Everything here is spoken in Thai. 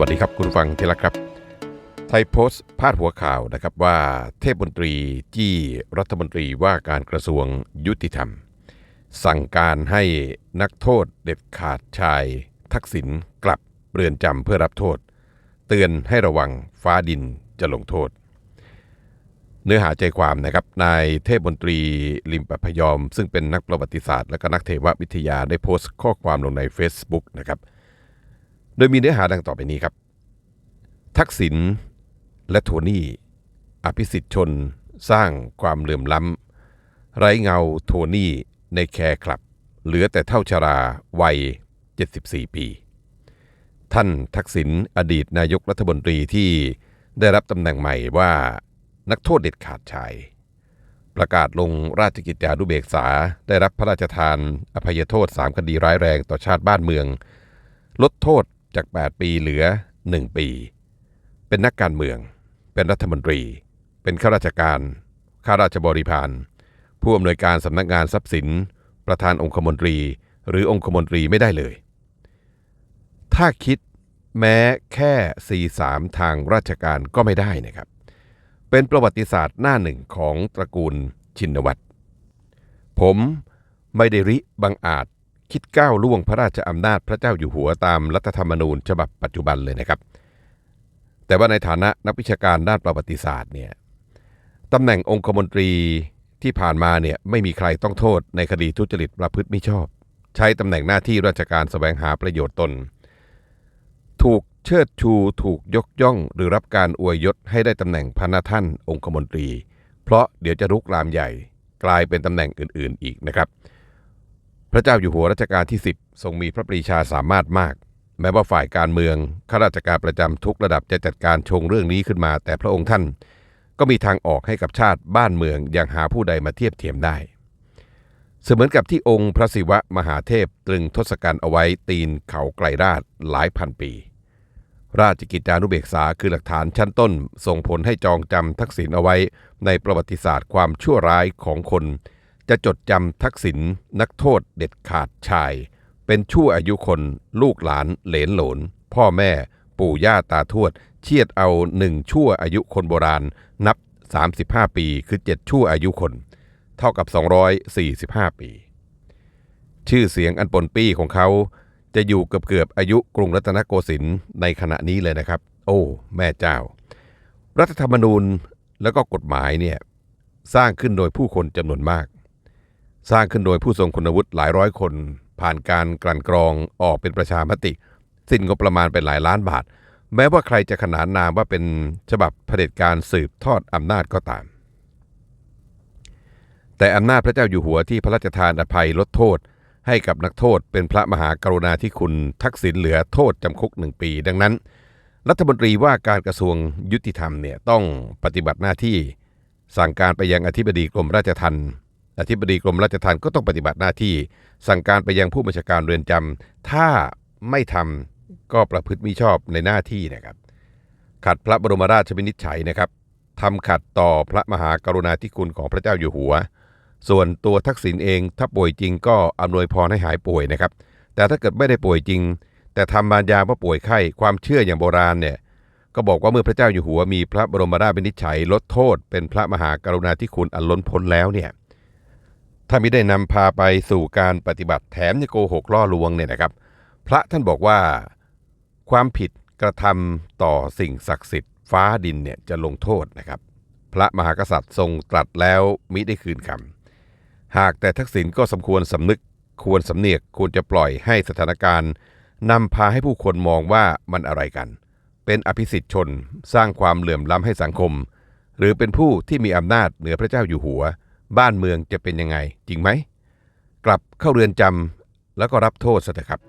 วัสดีครับคุณฟังที่รักครับ ไทยโพสต์พาดหัวข่าวนะครับว่าเทพมนตรีจี้รัฐมนตรีว่าการกระทรวงยุติธรรม สั่งการให้นักโทษเด็ดขาดชาย ทักษิณกลับเรือนจำเพื่อรับโทษ เตือนให้ระวังฟ้าดินจะลงโทษ เนื้อหาใจความนะครับนายเทพมนตรีลิมปพยอม ซึ่งเป็นนักประวัติศาสตร์และก็นักเทววิทยาได้โพสต์ข้อความลงใน Facebook นะครับ โดยมีเนื้อหาดังต่อไปนี้ครับ ทักษิณและโทนี่ อภิสิทธิ์ชนสร้างความเหลื่อมล้ำ ไร้เงาโทนี่ในแคร์คลับ เหลือแต่เท่าชราวัย 74 ปี ท่านทักษิณอดีตนายกรัฐมนตรีที่ได้รับตำแหน่งใหม่ว่านักโทษเด็ดขาดชาย ประกาศลงราชกิจจานุเบกษาได้รับพระราชทานอภัยโทษ 3 คดีร้ายแรงต่อชาติบ้านเมือง ลดโทษ จาก 8 ปีเหลือ 1 ปี เป็นนักการเมือง เป็นรัฐมนตรี เป็นข้าราชการ ข้าราชบริพาร ผู้อำนวยการสำนักงานทรัพย์สิน ประธานองคมนตรี หรือองคมนตรีไม่ได้เลย ถ้าคิดแม้แค่ 43 ทางราชการก็ไม่ได้นะครับ เป็นประวัติศาสตร์หน้าหนึ่งของตระกูลชินวัตรผมไม่ได้ริบังอาจ คิดก้าวล่วงพระราชอำนาจพระเจ้าอยู่หัวตามรัฐธรรมนูญฉบับปัจจุบันเลยนะครับ แต่ว่าในฐานะนักวิชาการด้านประวัติศาสตร์เนี่ยตำแหน่งองคมนตรีที่ผ่านมาเนี่ยไม่มีใครต้องโทษในคดีทุจริตประพฤติมิชอบ ใช้ตำแหน่งหน้าที่ราชการแสวงหาประโยชน์ตน ถูกเชิดชูถูกยกย่องหรือรับการอวยยศให้ได้ตำแหน่งพระนาท่านองคมนตรี เพราะเดี๋ยวจะรุกรามใหญ่กลายเป็นตำแหน่งอื่น ๆ อีกนะครับ ระเจ้าอยู่หัวรัชกาลที่ 10 ทรงมีพระปรีชาสามารถมาก แม้ว่าฝ่ายการเมืองข้าราชการประจำทุกระดับจะจัดการชงเรื่องนี้ขึ้นมา แต่พระองค์ท่านก็มีทางออกให้กับชาติบ้านเมืองอย่างหาผู้ใดมาเทียบเทียมได้ เสมือนกับที่องค์พระศิวะมหาเทพตรึงทศกัณฐ์เอาไว้ตีนเขาไกลราชหลายพันปี ราชกิจจานุเบกษาคือหลักฐานชั้นต้น ส่งผลให้จองจำทักษิณเอาไว้ในประวัติศาสตร์ความชั่วร้ายของคน จะจดจำทักษิณนักโทษเด็ดขาดชาย เป็นชั่วอายุคนลูกหลานเหลนหลน พ่อแม่ปู่ย่าตาทวด เชียดเอาหนึ่งชั่วอายุคนโบราณ นับ 35 ปีคือ 7 ชั่วอายุคน เท่ากับ 245 ปี ชื่อเสียงอันปนปี้ของเขา จะอยู่เกือบเกือบอายุกรุงรัตนโกสินทร์ในขณะนี้เลยนะครับ โอ้ แม่เจ้า รัฐธรรมนูญแล้วก็กฎหมายเนี่ยสร้างขึ้นโดยผู้คนจำนวนมาก สร้างขึ้นโดยผู้ทรงคุณวุฒิหลายร้อยคน ผ่านการกลั่นกรองออกเป็นประชามติ สิ้นงบประมาณเป็นหลายล้านบาท แม้ว่าใครจะขนานนามว่าเป็นฉบับเผด็จการสืบทอดอำนาจก็ตาม แต่อำนาจพระเจ้าอยู่หัวที่พระราชทานอภัยลดโทษ ให้กับนักโทษเป็นพระมหากรุณาธิคุณทักษิณเหลือโทษจำคุกหนึ่งปี ดังนั้น รัฐมนตรีว่าการกระทรวงยุติธรรมเนี่ยต้องปฏิบัติหน้าที่ สั่งการไปยังอธิบดีกรมราชทัณฑ์ อธิบดีกรมราชทัณฑ์ก็ต้องปฏิบัติหน้าที่ สั่งการไปยังผู้บัญชาการเรือนจำถ้าไม่ทำก็ประพฤติมิชอบในหน้าที่นะครับขัดพระบรมราชวินิจฉัยนะครับทำขัดต่อพระมหากรุณาธิคุณของพระเจ้าอยู่หัว ส่วนตัวทักษิณเองถ้าป่วยจริงก็อำนวยพรให้หายป่วยนะครับ แต่ถ้าเกิดไม่ได้ป่วยจริง แต่ทำบานยาว่าป่วยไข้ความเชื่ออย่างโบราณเนี่ยก็บอกว่าเมื่อพระเจ้าอยู่หัวมีพระบรมราชวินิจฉัย ลดโทษเป็นพระมหากรุณาธิคุณอันล้นพ้นแล้วเนี่ย ถ้ามิได้นำพาไปสู่การปฏิบัติแถมยังโกหกล่อลวงเนี่ยนะครับ พระท่านบอกว่าความผิดกระทำต่อสิ่งศักดิ์สิทธิ์ฟ้าดินเนี่ยจะลงโทษนะครับ พระมหากษัตริย์ทรงตรัสแล้วมิได้คืนคำหากแต่ทักษิณก็สมควรสำนึกควรสำเนียกควรจะปล่อยให้สถานการณ์นำพาให้ผู้คนมองว่ามันอะไรกัน เป็นอภิสิทธิชนสร้างความเหลื่อมล้ำให้สังคม หรือเป็นผู้ที่มีอำนาจเหนือพระเจ้าอยู่หัว บ้านเมืองจะเป็นยังไงจริงไหม กลับเข้าเรือนจำแล้วก็รับโทษซะเถอะครับ